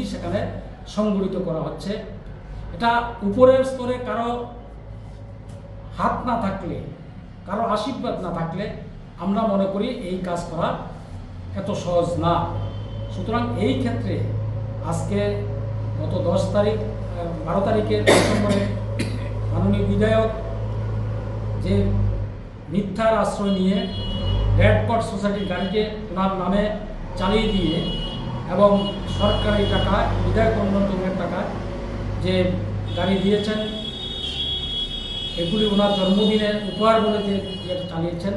দুর্নীতি সেখানে সংগঠিত করা হচ্ছে। এটা উপরের স্তরে কারও হাত না থাকলে, কারও আশীর্বাদ না থাকলে আমরা মনে করি এই কাজ করা এত সহজ না। সুতরাং এই ক্ষেত্রে আজকে গত দশ তারিখ বারো তারিখে ডিসেম্বরে মাননীয় বিধায়ক যে মিথ্যার আশ্রয় নিয়ে রেডকট সোসাইটির গাড়িকে ওনার নামে চালিয়ে দিয়ে এবং সরকারি টাকা বিধায়ক অন্যতমের টাকা যে গাড়ি দিয়েছেন, এগুলি ওনার জন্মদিনের উপহার বলে যে যেটা চালিয়েছেন,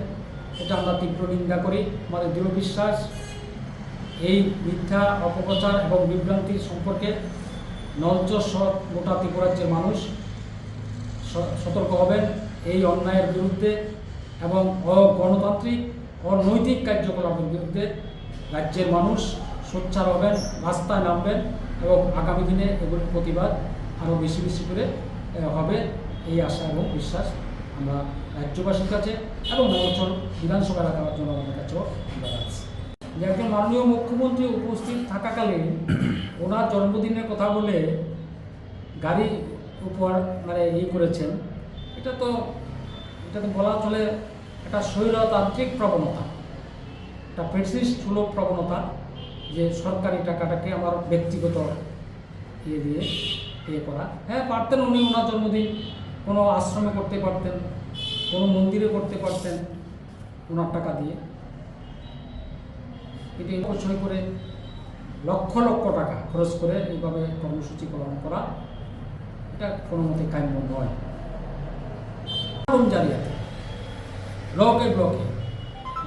এটা আমরা তীব্র নিন্দা করি। আমাদের দৃঢ় বিশ্বাস, এই মিথ্যা, অপপ্রচার এবং বিভ্রান্তির সম্পর্কে নলচর সৎ গোটা ত্রিপুরাজ্যের মানুষ সতর্ক হবেন এই অন্যায়ের বিরুদ্ধে এবং অগণতান্ত্রিক, অনৈতিক কার্যকলাপের বিরুদ্ধে রাজ্যের মানুষ সোচ্চার হবেন, রাস্তায় নামবেন এবং আগামী দিনে এগুলোর প্রতিবাদ আরও বেশি বেশি করে হবে এই আশা এবং বিশ্বাস আমরা রাজ্যবাসীর কাছে এবং নবচল বিধানসভা এলাকার জনগণের কাছেও আমরা রাখছি একজন মাননীয় মুখ্যমন্ত্রী উপস্থিত থাকাকালীন ওনার জন্মদিনের কথা বলে গাড়ি উপহার মানে ই করেছেন। এটা তো এটা তো বলা চলে একটা স্বৈরতান্ত্রিক প্রবণতা, একটা পেট্রিস সুলভ প্রবণতা। যে সরকারি টাকাটাকে আমার ব্যক্তিগত ইয়ে দিয়ে ইয়ে করা। হ্যাঁ পারতেন উনি ওনার জন্মদিন। কোনো আশ্রমে করতে পারতেন, কোনো মন্দিরে করতে পারতেন ওনার টাকা দিয়ে। এটি অপচয় করে লক্ষ লক্ষ টাকা খরচ করে এইভাবে কর্মসূচি পালন করা, এটা কোনো মতে কাম্য নয়। জারিয়াতে ব্লকে ব্লকে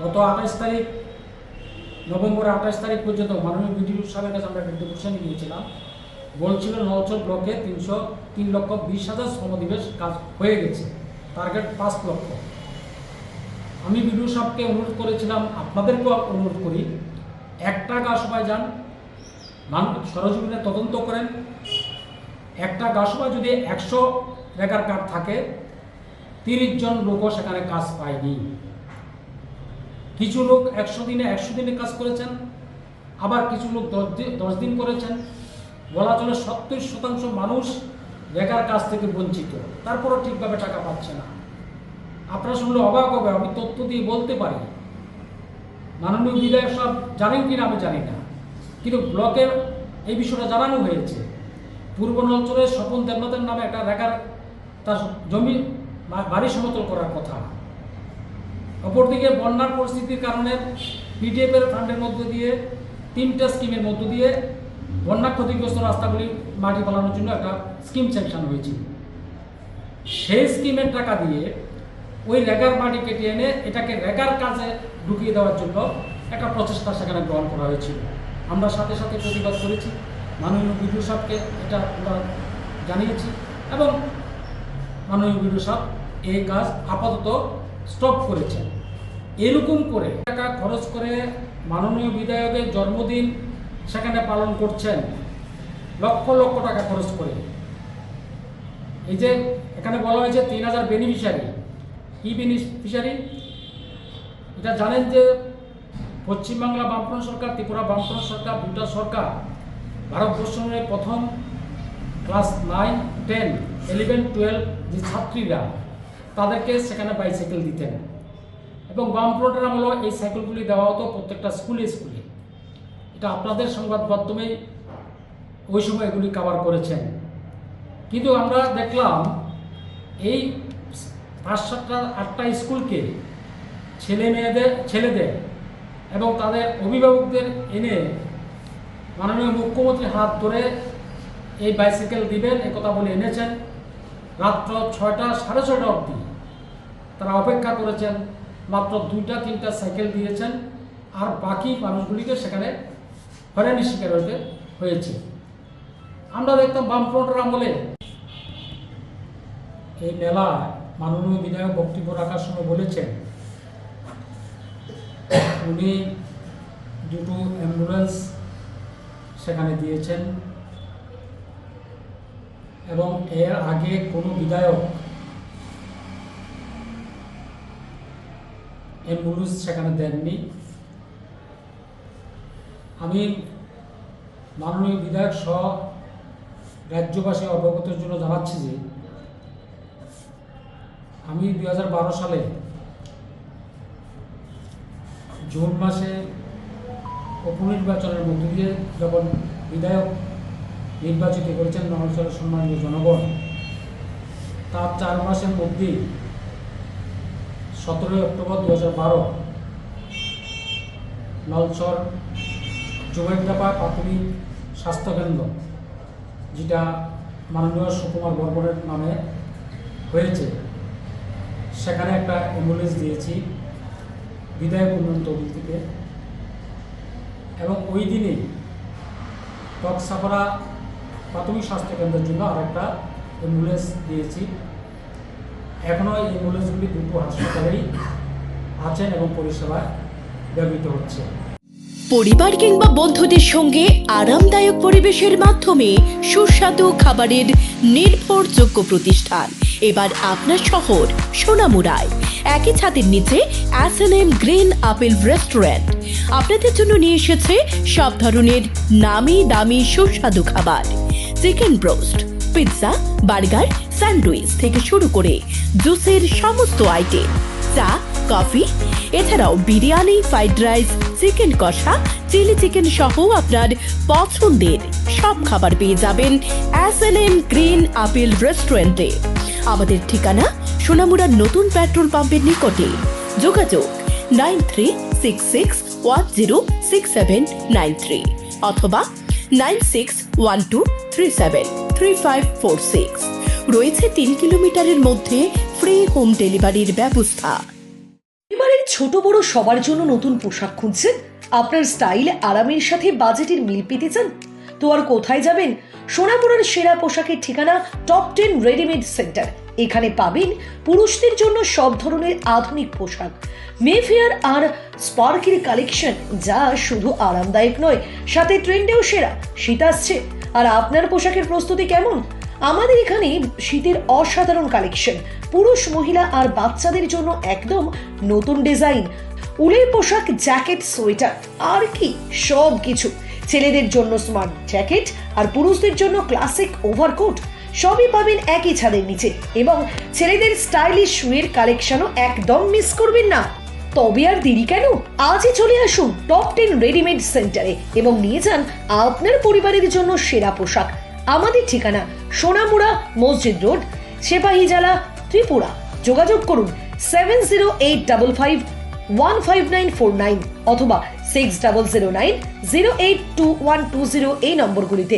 গত আঠাশ তারিখ নভেম্বরের আঠাশ তারিখ পর্যন্ত মাননীয় বিডিও সাহেবের কাছে আমরা একটা ডিভিশন নিয়েছিলাম বলছিল নলচর ব্লকে তিনশো তিন লক্ষ বিশ হাজার শ্রমদিবেশ কাজ হয়ে গেছে। টার্গেট পাঁচ লক্ষ। আমি বিডিও সাহেবকে অনুরোধ করেছিলাম, আপনাদেরকেও অনুরোধ করি একটা সবাই যান, মান সরজমিনে তদন্ত করেন। একটা গাছপালা যদি একশো রেগার কার্ড থাকে, তিরিশ জন লোকও সেখানে কাজ পায়নি। কিছু লোক একশো দিনে একশো দিনে কাজ করেছেন, আবার কিছু লোক দশ দিন দশ দিন করেছেন। বলা চলে সত্তর শতাংশ মানুষ রেগার কাজ থেকে বঞ্চিত, তারপরও ঠিকভাবে টাকা পাচ্ছে না। আপনারা শুনলে অবাক হবে, আমি তথ্য দিয়ে বলতে পারি। মাননীয় বিধায়ক সব জানেন কিনা আমি জানি না। কিন্তু ব্লকের এই বিষয়টা জানানো হয়েছে। পূর্ব অঞ্চলের স্বপন দেবনাথের নামে একটা রেখার তার জমি, বাড়ি সমতল করার কথা। অপরদিকে বন্যার পরিস্থিতির কারণে পিডিএফ এর ফান্ডের মধ্য দিয়ে তিনটা স্কিমের মধ্য দিয়ে বন্যা ক্ষতিগ্রস্ত রাস্তাগুলি মাটি পালানোর জন্য একটা স্কিম স্যাংশন হয়েছিল সেই স্কিমের টাকা দিয়ে ওই রেগার মাটি কেটে এনে এটাকে রেগার কাজে ঢুকিয়ে দেওয়ার জন্য একটা প্রচেষ্টা সেখানে গ্রহণ করা হয়েছিল। আমরা সাথে সাথে প্রতিবাদ করেছি। মাননীয় বিডিও সাহেবকে এটা আমরা জানিয়েছি এবং মাননীয় বিডিও সাহেব এই কাজ আপাতত স্টপ করেছেন। এরকম করে টাকা খরচ করে মাননীয় বিধায়কের জন্মদিন সেখানে পালন করছেন, লক্ষ লক্ষ টাকা খরচ করে। এই যে এখানে বলা হয়েছে তিন হাজার বেনিফিশিয়ারি কি বেনিফিশিয়ারি এটা জানেন যে পশ্চিমবাংলা বামফ্রন্ট সরকার, ত্রিপুরা বামফ্রন্ট সরকার দুটা সরকার, ভারতবর্ষের প্রথম class nine, ten eleven twelve যে ছাত্রীরা, তাদেরকে সেখানে বাইসাইকেল দিতেন। এবং বামফ্রন্টের আমলেও এই সাইকেলগুলি দেওয়া হতো প্রত্যেকটা স্কুলে স্কুলে। এটা আপনাদের সংবাদ মাধ্যমেই ওই সময় এগুলি কভার করেছেন। কিন্তু আমরা দেখলাম এই পাঁচ সাতটা, আটটা স্কুলকে ছেলে মেয়েদের, ছেলেদের এবং তাদের অভিভাবকদের এনে মাননীয় মুখ্যমন্ত্রী হাত ধরে এই বাইসাইকেল দিবেন কথা বলে এনেছেন। রাত্র ছয়টা, সাড়ে ছয়টা অবধি তারা অপেক্ষা করেছেন। মাত্র দুইটা, তিনটা সাইকেল দিয়েছেন। আর বাকি মানুষগুলিকে সেখানে হয়রানি শিকার হতে হয়েছে। আমরা দেখতাম বামফ্রন্টের আমলে এই মেলা মাননীয় বিধায়ক বক্তব্য রাখার সময় বলেছেন, উনি দুটো অ্যাম্বুলেন্স সেখানে দিয়েছেন এবং এর আগে কোনো বিধায়ক অ্যাম্বুলেন্স সেখানে দেননি। আমি মাননীয় বিধায়ক সহ রাজ্যবাসী অবগতের জন্য জানাচ্ছি যে, আমি দু হাজার বারো সালে জুন মাসে উপনির্বাচনের মধ্য দিয়ে যখন বিধায়ক নির্বাচিত করেছেন নমস্কার সম্মানীয় জনগণ, তার চার মাসের মধ্যেই সতেরোই অক্টোবর দু হাজার বারো নলচর জুবেন্দাপা প্রাথমিক স্বাস্থ্যকেন্দ্র, যেটা মাননীয় সুকুমার বর্মনের নামে হয়েছে। সেখানে একটা অ্যাম্বুলেন্স দিয়েছি বিধায়ক উন্নয়ন তহবিল এবং ওই দিনেই টকসাপাড়া প্রাথমিক স্বাস্থ্যকেন্দ্রের জন্য আরেকটা অ্যাম্বুলেন্স দিয়েছি। এখনও এই অ্যাম্বুলেন্সগুলি দুটো হাসপাতালেই আছেন এবং পরিষেবায় ব্যবহৃত হচ্ছে। পরিবার কিংবা বন্ধুদের সঙ্গে আরামদায়ক পরিবেশের মাধ্যমে সুস্বাদু খাবারের নির্ভরযোগ্য প্রতিষ্ঠান। এবার আপনার শহর সোনামুড়ায় একই ছাদের নিচে S N M green apple restaurant আপনাদের জন্য নিয়ে এসেছে সব ধরনের নামি দামি সুস্বাদু খাবার। Chicken broast pizza, burger, sandwich থেকে শুরু করে জুসের সমস্ত আইটেম, চা, কফি, এছাড়াও বিরিয়ানি, ফ্রাইড রাইস, চিকেন কষা, চিলি চিকেন সহ আপনার পছন্দের সব খাবার পেয়ে যাবেন S N M green apple রেস্টুরেন্টে আমাদের ঠিকানা সোনামুড়ার নতুন পেট্রোল পাম্পের নিকটে। যোগাযোগ nine three six six one zero six seven nine three অথবা nine six one two three seven. রয়েছে তিন কিলোমিটারের মধ্যে ফ্রি হোম ডেলিভারির ব্যবস্থা পরিবারের ছোট বড় সবার জন্য নতুন পোশাক খুঁজছেন আপনার স্টাইল আরামের সাথে বাজেটের মিল পেতে চান তো আর কোথায় যাবেন সোনাপুরের সেরা পোশাকের ঠিকানা টপ টেন রেডিমেড সেন্টার এখানে পাবেন পুরুষদের জন্য সব ধরনের আধুনিক পোশাক মেফেয়ার আর স্পার্কের কালেকশন যা শুধু আরামদায়ক নয় সাথে ট্রেন্ডেও সেরা শীত আসছে আর আপনার পোশাকের প্রস্তুতি কেমন? আমাদের এখানে শীতের অসাধারণ কালেকশন পুরুষ, মহিলা আর বাচ্চাদের জন্য একদম নতুন ডিজাইন উলের পোশাক জ্যাকেট সোয়েটার আর কি সব কিছু ছেলেদের জন্য স্মার্ট জ্যাকেট আর পুরুষদের জন্য ক্লাসিক ওভারকোট সবই পাবেন একই ছাদের নিচে। এবং ছেলেদের স্টাইলিশ শুয়ের কালেকশনও একদম মিস করবেন না। তবে আর দেরি কেন? আজই চলে আসুন টপ টেন রেডিমেড সেন্টারে এবং নিয়ে যান আপনার পরিবারের জন্য সেরা পোশাক। আমাদের ঠিকানা সোনামুড়া মসজিদ রোড সেপাহীজালা ত্রিপুরা। যোগাযোগ করুন seven zero eight double five one five nine four nine অথবা six double zero nine zero eight two one two zero এই নম্বরগুলিতে।